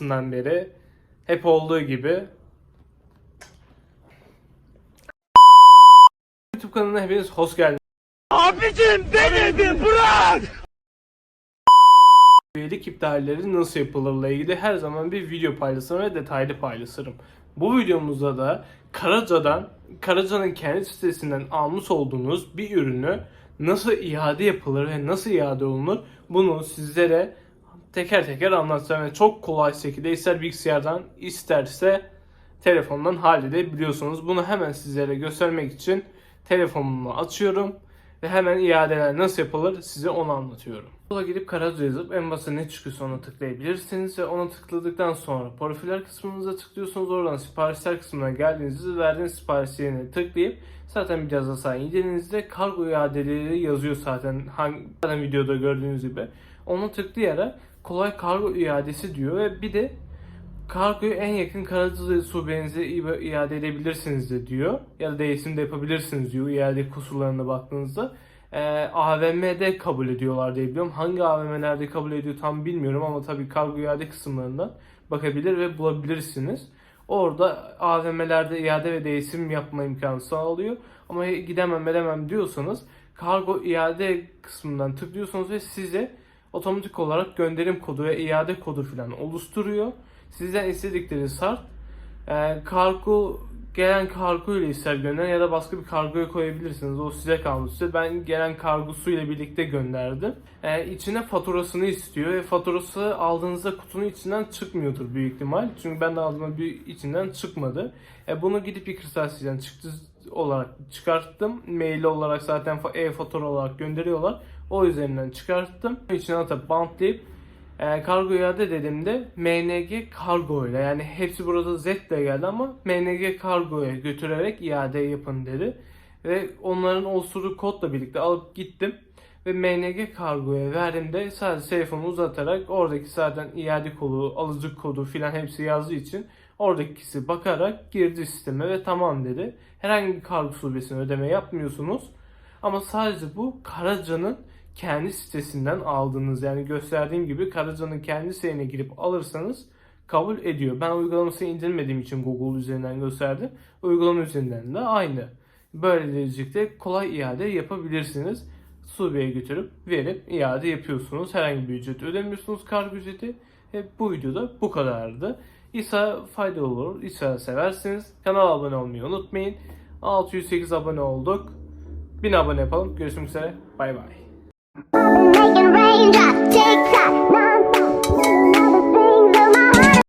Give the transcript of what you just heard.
başından beri hep olduğu gibi YouTube kanalına hepiniz hoş geldiniz. Abicim beni bir bırak! Üyelik iptalleri nasıl yapılırla ilgili her zaman bir video paylaşırım ve detaylı paylaşırım. Bu videomuzda da Karaca'dan, Karaca'nın kendi sitesinden almış olduğunuz bir ürünü nasıl iade yapılır ve nasıl iade olunur bunu sizlere teker teker anlatacağım. ve çok kolay şekilde ister bilgisayardan isterse telefondan halledebiliyorsunuz. Bunu hemen sizlere göstermek için telefonumu açıyorum ve hemen iadeler nasıl yapılır size onu anlatıyorum. Yola gidip Karaca yazıp en başta ne çıkıyorsa ona tıklayabilirsiniz ve ona tıkladıktan sonra profiller kısmınıza tıklıyorsunuz. Oradan siparişler kısmına geldiğinizde verdiğiniz sipariş yerine tıklayıp zaten biraz aşağı indiğinizde kargo iadeleri yazıyor zaten hangi zaten videoda gördüğünüz gibi. Onu tıklayarak kolay kargo iadesi diyor ve bir de Kargoyu en yakın Karaca şubenize i- iade edebilirsiniz de diyor. Ya da değişim de yapabilirsiniz diyor iade kusurlarına baktığınızda. Ee, AVM'de kabul ediyorlar diye biliyorum. Hangi AVM'lerde kabul ediyor tam bilmiyorum ama tabii kargo iade kısımlarından bakabilir ve bulabilirsiniz. Orada AVM'lerde iade ve değişim yapma imkanı sağlıyor. Ama gidemem edemem diyorsanız kargo iade kısmından tıklıyorsunuz ve size otomatik olarak gönderim kodu ve iade kodu falan oluşturuyor. Sizden istedikleri sart. E, kargo gelen kargo ile ister gönderin ya da başka bir kargoya koyabilirsiniz. O size kalmıştır. Ben gelen kargosuyla birlikte gönderdim. E, içine faturasını istiyor ve faturası aldığınızda kutunun içinden çıkmıyordur büyük ihtimal. Çünkü ben de aldığımda bir içinden çıkmadı. E, bunu gidip bir kırtasiyeden çıktı olarak çıkarttım. Mail olarak zaten fa- e-fatura olarak gönderiyorlar. O üzerinden çıkarttım. İçine atıp bantlayıp e, kargo iade dediğimde MNG kargo ile yani hepsi burada Z ile geldi ama MNG kargoya götürerek iade yapın dedi. Ve onların oluşturduğu kodla birlikte alıp gittim. Ve MNG kargoya verdiğimde sadece telefonu uzatarak oradaki zaten iade kodu, alıcı kodu filan hepsi yazdığı için oradakisi bakarak girdi sisteme ve tamam dedi. Herhangi bir kargo şubesine ödeme yapmıyorsunuz. Ama sadece bu Karaca'nın kendi sitesinden aldığınız yani gösterdiğim gibi Karaca'nın kendi sitesine girip alırsanız kabul ediyor. Ben uygulamasını indirmediğim için Google üzerinden gösterdim. Uygulama üzerinden de aynı. Böylelikle kolay iade yapabilirsiniz. Şubeye götürüp verip iade yapıyorsunuz. Herhangi bir ücret ödemiyorsunuz kargo ücreti. Ve bu videoda bu kadardı. İsa faydalı olur. İsa seversiniz. Kanala abone olmayı unutmayın. 608 abone olduk. 1000 abone yapalım. Görüşmek üzere. Bay bay. Cat.